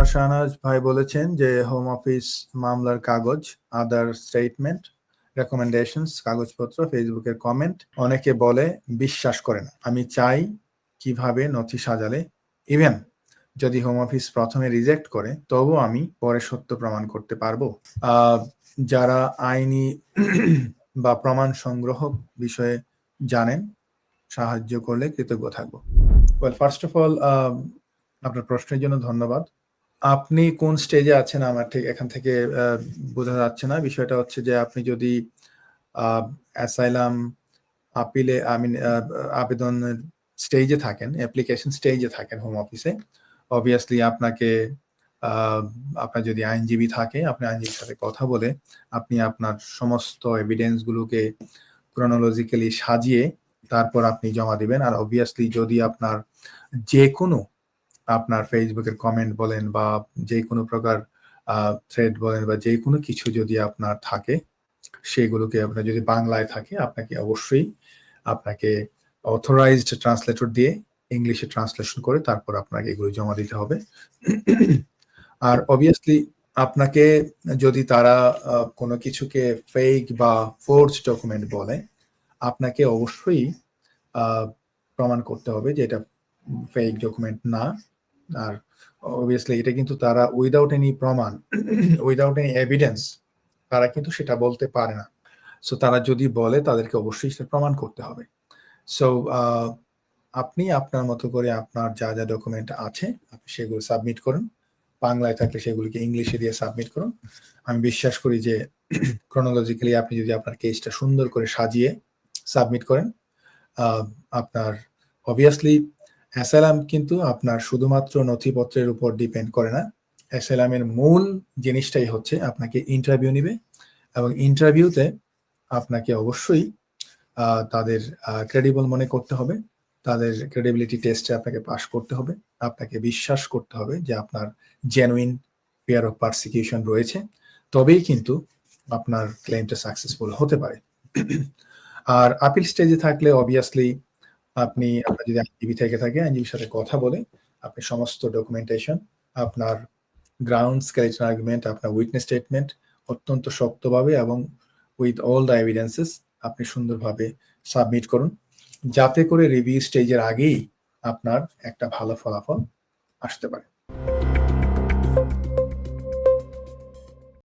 মোহাম্মদ শাহনাজ ভাই বলেছেন যে হোম অফিস মামলার কাগজ আদার স্টেটমেন্ট রেকমেন্ডেশনস কাগজপত্র ফেসবুকের কমেন্ট অনেকে বলে বিশ্বাস করে না। আমি চাই কীভাবে নথি সাজালে। ইভেন যদি হোম অফিস প্রথমে রিজেক্ট করে তবু আমি পরে সত্য প্রমাণ করতে পারব। যারা আইনি বা প্রমাণ সংগ্রহ বিষয়ে জানেন, সাহায্য করলে কৃতজ্ঞ থাকব। ওয়েল ফার্স্ট অফ অল আপনার প্রশ্নের জন্য ধন্যবাদ। আপনি কোন স্টেজে আছেন আমার ঠিক এখান থেকে বোঝা যাচ্ছে না। বিষয়টা হচ্ছে যে আপনি যদি অ্যাসাইলাম আপিলে আই মিন আবেদনের স্টেজে থাকেন অ্যাপ্লিকেশন স্টেজে থাকেন হোম অফিসে অবভিয়াসলি আপনাকে আপনার যদি আইনজীবী থাকে, আপনি আইনজীবীর সাথে কথা বলে আপনি আপনার সমস্ত এভিডেন্স গুলোকে ক্রোনোলজিক্যালি সাজিয়ে তারপর আপনি জমা দিবেন। আর অবভিয়াসলি যদি আপনার যে কোনো আপনার ফেসবুকের কমেন্ট বলেন বা যে কোনো প্রকার থ্রেড বলেন বা যে কোনো কিছু যদি আপনার থাকে, সেগুলোকে আপনার যদি বাংলায় থাকে, আপনাকে অবশ্যই আপনাকে অথরাইজড ট্রান্সলেটর দিয়ে ইংলিশে ট্রান্সলেশন করে তারপর আপনাকে এগুলো জমা দিতে হবে। আর অবভিয়াসলি আপনাকে যদি তারা কোনো কিছুকে ফেক বা ফোর্স ডকুমেন্ট বলে, আপনাকে অবশ্যই প্রমাণ করতে হবে যে এটা ফেক ডকুমেন্ট না। আর অবভিয়াসলি এটা কিন্তু তারা উইদাউট এনি প্রমাণ উইদাউট এনি এভিডেন্স তারা কিন্তু সেটা বলতে পারে না। সো তারা যদি বলে, তাদেরকে অবশ্যই সেটা প্রমাণ করতে হবে। সো আপনি আপনার মতো করে আপনার যা যা ডকুমেন্ট আছে, আপনি সেগুলো সাবমিট করুন। বাংলায় থাকলে সেগুলিকে ইংলিশে দিয়ে সাবমিট করুন। আমি বিশ্বাস করি যে ক্রোনোলজিক্যালি আপনি যদি আপনার কেসটা সুন্দর করে সাজিয়ে সাবমিট করেন আপনার অবভিয়াসলি অ্যাসালাম কিন্তু আপনার শুধুমাত্র নথিপত্রের উপর ডিপেন্ড করে না। অ্যাসালামের মূল জিনিসটাই হচ্ছে আপনাকে ইন্টারভিউ নিবে এবং ইন্টারভিউতে আপনাকে অবশ্যই তাদের ক্রেডিবল মনে করতে হবে। তাদের ক্রেডিবিলিটি টেস্টে আপনাকে পাশ করতে হবে। আপনাকে বিশ্বাস করতে হবে যে আপনার জেনুইন ফিয়ার অফ পারসিকিউশন রয়েছে। তবেই কিন্তু আপনার ক্লেমটা সাকসেসফুল হতে পারে। আর আপিল স্টেজে থাকলে অবভিয়াসলি আপনি আপনার যদি আইনজীবী থেকে থাকে আইনজীবীর সাথে কথা বলে আপনি সমস্ত ডকুমেন্টেশন আপনার গ্রাউন্ড স্কেলেটন আর্গুমেন্ট আপনার উইটনেস স্টেটমেন্ট অত্যন্ত শক্তভাবে এবং উইথ অল দ্য এভিডেন্সেস আপনি সুন্দরভাবে সাবমিট করুন। যাতে করে রিভিউ স্টেজের আগেই আপনার একটা ভালো ফলাফল আসতে পারে।